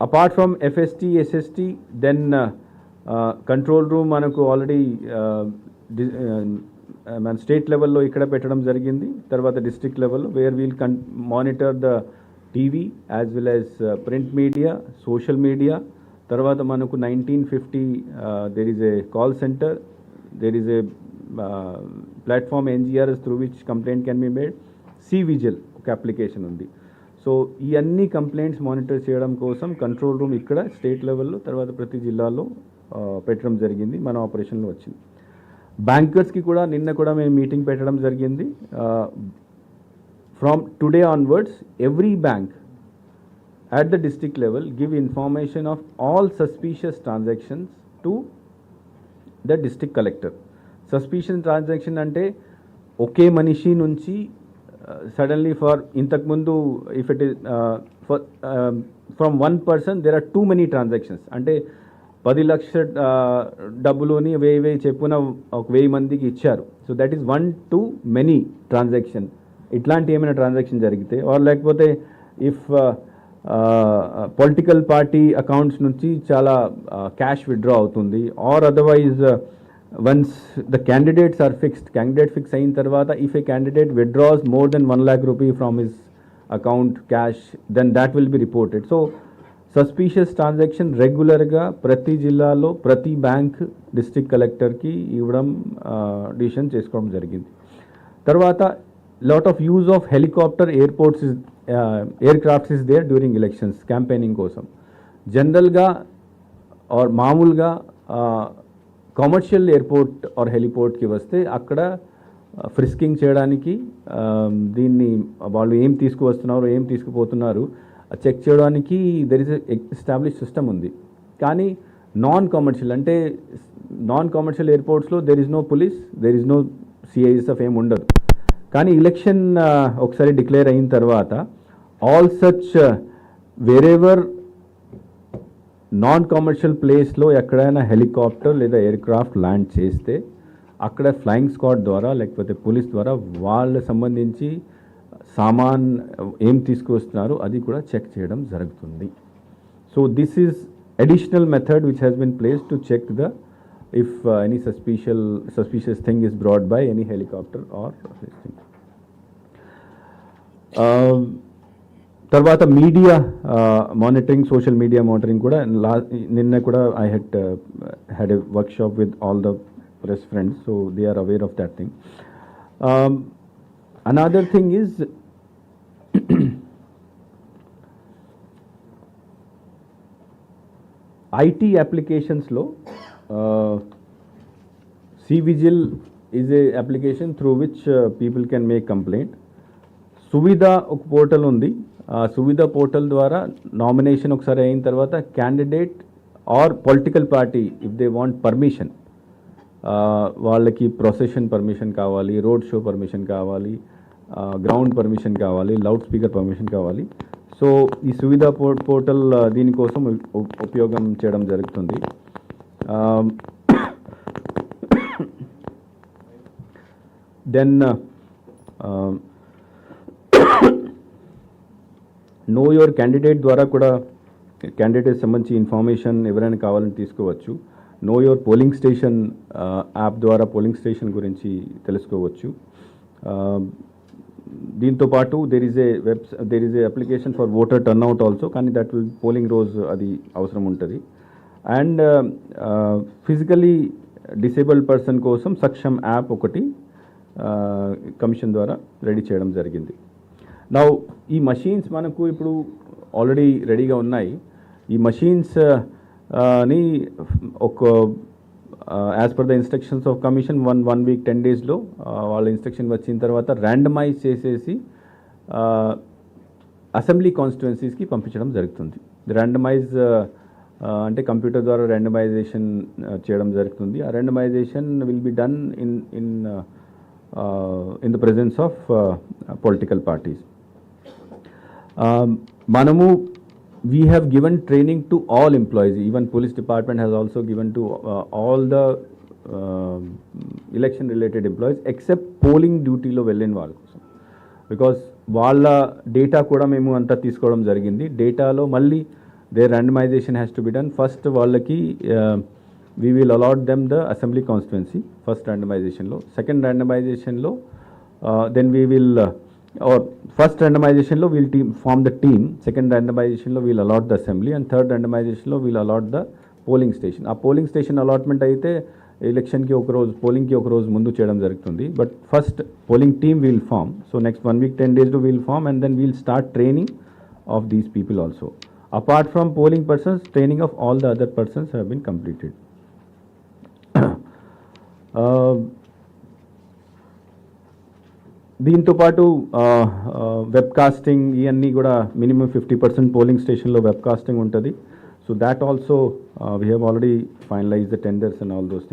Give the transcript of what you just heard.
Apart from FST SST then control room మనకు already మన state లెవెల్లో ఇక్కడ పెట్టడం జరిగింది తర్వాత డిస్ట్రిక్ట్ లెవెల్లో where we'll can monitor the TV as well as print media social media తర్వాత మనకు nineteen fifty there is a call centre there is a platform NGRS through which complaint can be made C vigil ఒక application ఉంది. So ఈ అన్ని complaints monitor చేయడం కోసం control room ఇక్కడ state లెవెల్లో తర్వాత ప్రతి జిల్లాలో పెట్టడం జరిగింది. మన ఆపరేషన్లో వచ్చింది. బ్యాంకర్స్కి కూడా నిన్న కూడా మేము మీటింగ్ పెట్టడం జరిగింది. From today onwards every bank at the district level give information of all suspicious transactions to the district collector. Suspicion transaction అంటే ఒకే మనిషి నుంచి సడన్లీ ఫర్ ఇంతకుముందు if it is for from one person there are too many transactions అంటే పది లక్షల uh, డబ్బులోని వెయ్యి వెయ్యి చెప్పున ఒక వెయ్యి మందికి ఇచ్చారు. So that is one to many transaction ఇట్లాంటి ఏమైనా ట్రాన్సాక్షన్ జరిగితే ఆర్ లేకపోతే ఇఫ్ పొలిటికల్ పార్టీ అకౌంట్స్ నుంచి చాలా uh, క్యాష్ విత్డ్రా అవుతుంది or otherwise once the candidates are fixed candidate fix అయిన తర్వాత if a candidate withdraws more than one lakh rupee from his account cash then that will be reported so suspicious transaction రెగ్యులర్గా ప్రతి జిల్లాలో ప్రతి bank district కలెక్టర్కి ఇవ్వడం decision చేసుకోవడం జరిగింది. తర్వాత lot of use of helicopter airports is aircrafts is there during elections campaigning కోసం. జనరల్గా ఆర్ మామూలుగా కమర్షియల్ ఎయిర్పోర్ట్ ఆర్ హెలిపోర్ట్కి వస్తే అక్కడ uh, ఫ్రిస్కింగ్ చేయడానికి um, దీన్ని వాళ్ళు ఏం తీసుకువస్తున్నారు ఏం తీసుకుపోతున్నారు uh, చెక్ చేయడానికి దెర్ ఇస్ ఎస్టాబ్లిష్ సిస్టమ్ ఉంది. కానీ నాన్ కమర్షియల్ అంటే non commercial ఎయిర్పోర్ట్స్లో there is no police there is no CISF ఏం ఉండదు. కానీ ఎలక్షన్ uh, ఒకసారి డిక్లేర్ అయిన తర్వాత all such wherever non commercial ప్లేస్లో ఎక్కడైనా హెలికాప్టర్ లేదా ఎయిర్ క్రాఫ్ట్ ల్యాండ్ చేస్తే అక్కడ ఫ్లయింగ్ స్క్వాడ్ ద్వారా లేకపోతే పోలీస్ ద్వారా వాళ్ళ సంబంధించి సామాన్ ఏం తీసుకువస్తున్నారు అది కూడా చెక్ చేయడం జరుగుతుంది. So this is additional method which has been place to check the if any suspicial suspicious thing is brought by any helicopter or thing తర్వాత media monitoring social media monitoring కూడా లా నిన్న కూడా I had had a workshop with all the press friends so they are aware of that thing another thing is IT అప్లికేషన్స్లో cVIGIL is a application through which people can make complaint Suvidha ఒక portal ఉంది. Suvidha portal ద్వారా nomination ఒకసారి అయిన తర్వాత candidate or political party if they want permission వాళ్ళకి procession permission కావాలి road show permission కావాలి ground permission కావాలి లౌడ్ స్పీకర్ పర్మిషన్ కావాలి సో ఈ సువిధ పో పోర్టల్ దీనికోసం ఉపయోగం చేయడం జరుగుతుంది దెన్ నో యువర్ క్యాండిడేట్ ద్వారా కూడా క్యాండిడేట్ సంబంధించి ఇన్ఫర్మేషన్ ఎవరైనా కావాలని తీసుకోవచ్చు. Know your polling station app ద్వారా పోలింగ్ స్టేషన్ గురించి తెలుసుకోవచ్చు. Uh, దీంతో పాటు there is a web there is a application for voter turnout also కానీ దట్ విల్ పోలింగ్ రోజు అది అవసరం ఉంటుంది. అండ్ ఫిజికలీ డిసేబుల్డ్ పర్సన్ కోసం సక్షమ్ యాప్ ఒకటి uh, కమిషన్ ద్వారా రెడీ చేయడం జరిగింది. నౌ ఈ మషీన్స్ మనకు ఇప్పుడు ఆల్రెడీ రెడీగా ఉన్నాయి. ఈ మషీన్స్ని ఒక as per the instructions of commission one one week ten డేస్లో వాళ్ళ ఇన్స్ట్రక్షన్ వచ్చిన తర్వాత ర్యాండమైజ్ చేసేసి అసెంబ్లీ కాన్స్టిట్యున్సీస్కి పంపించడం జరుగుతుంది. ర్యాండమైజ్ అంటే కంప్యూటర్ ద్వారా ర్యాండమైజేషన్ చేయడం జరుగుతుంది. ఆ randomization will be done in in in the presence of political parties మనము we have given training to all employees even police department has also given to uh, all the uh, election related employees except polling duty లో వెళ్ళిన వాళ్ళ కోసం because వాళ్ళ data కూడా మేము అంతా తీసుకోవడం జరిగింది డేటాలో మళ్ళీ their randomization has to be done. First వాళ్ళకి uh, we will allot them the assembly constituency, first randomization లో. Second randomization లో uh, then we will uh, or first randomization లో we'll team, form the team, second randomization లో we'll allot the assembly. And third randomization లో we'll allot the polling station ఆ polling station allotment అయితే ఎలక్షన్కి ఒక రోజు పోలింగ్కి ఒక రోజు ముందు చేయడం జరుగుతుంది but first polling team will form so next one week ten డేస్లో will form and then we'll start training of these people also apart from polling persons training of all the other persons have been completed దీంతో పాటు web casting ఇవన్నీ కూడా minimum fifty percent polling స్టేషన్లో web casting ఉంటుంది. So that also we have already finalize the tenders and all those things